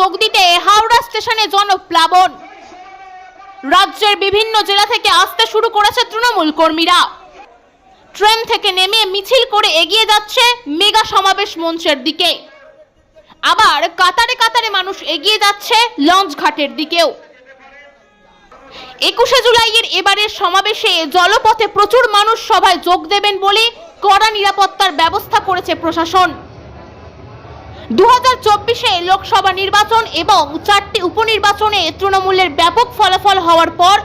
যোগ দিতে হাওড়া স্টেশনে জনপ্লাবন। রাজ্যের বিভিন্ন জেলা থেকে আসতে শুরু করেছে তৃণমূল কর্মীরা। ট্রেন থেকে নেমে মিছিল করে এগিয়ে যাচ্ছে মেগা সমাবেশ মঞ্চের দিকে। আবার কাতারে কাতারে মানুষ এগিয়ে যাচ্ছে লঞ্চ ঘাটের দিকেও। একুশে জুলাইয়ের এবারের সমাবেশে জলপথে প্রচুর মানুষ সভায় যোগ দেবেন বলে কড়া নিরাপত্তার ব্যবস্থা করেছে প্রশাসন। দু হাজার চব্বিশে লোকসভা নির্বাচন এবং চারটি উপনির্বাচনে তৃণমূলের ব্যাপক ফলাফল হওয়ার পর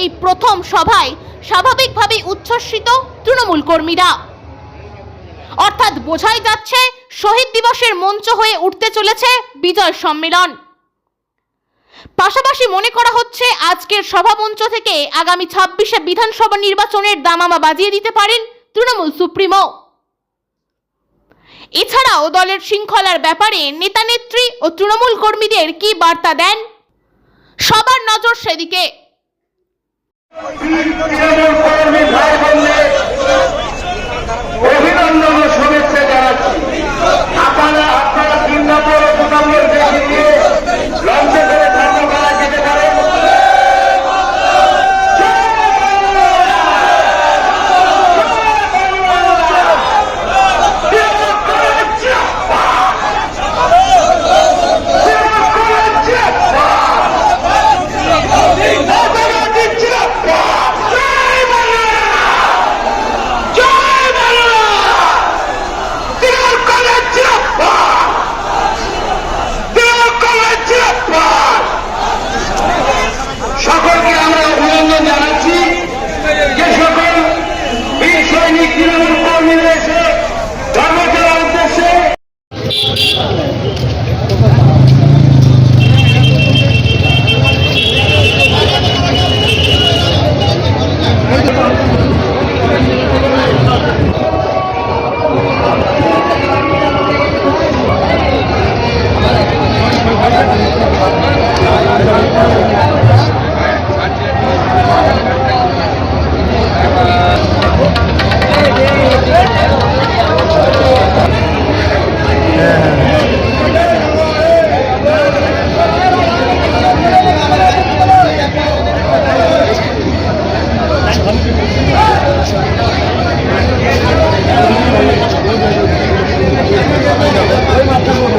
এই প্রথম সভায় স্বাভাবিকভাবেই উচ্ছ্বসিত তৃণমূল কর্মীরা। অর্থাৎ বোঝাই যাচ্ছে, শহীদ দিবসের মঞ্চ হয়ে উঠতে চলেছে বিজয় সম্মেলন। পাশাপাশি মনে করা হচ্ছে, আজকের সভামঞ্চ থেকে আগামী ছাব্বিশে বিধানসভা নির্বাচনের দামামা বাজিয়ে দিতে পারেন তৃণমূল সুপ্রিমো। এছাড়াও দলের শৃঙ্খলার ব্যাপারে নেতানেত্রী ও তৃণমূল কর্মীদের কি বার্তা দেন? সবার নজর সেদিকে। ইতিমধ্যে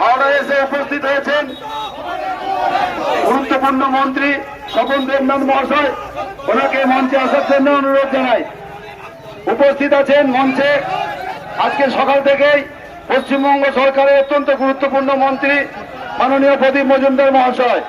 হাওড়ায় এসে উপস্থিত হয়েছেন গুরুত্বপূর্ণ মন্ত্রী স্বপন দেবনাথ মহাশয়। ওনাকে মঞ্চে আসার জন্য অনুরোধ জানাই। উপস্থিত আছেন মঞ্চে আজকে সকাল থেকেই পশ্চিমবঙ্গ সরকারের অত্যন্ত গুরুত্বপূর্ণ মন্ত্রী মাননীয় প্রদীপ মজুমদার মহাশয়।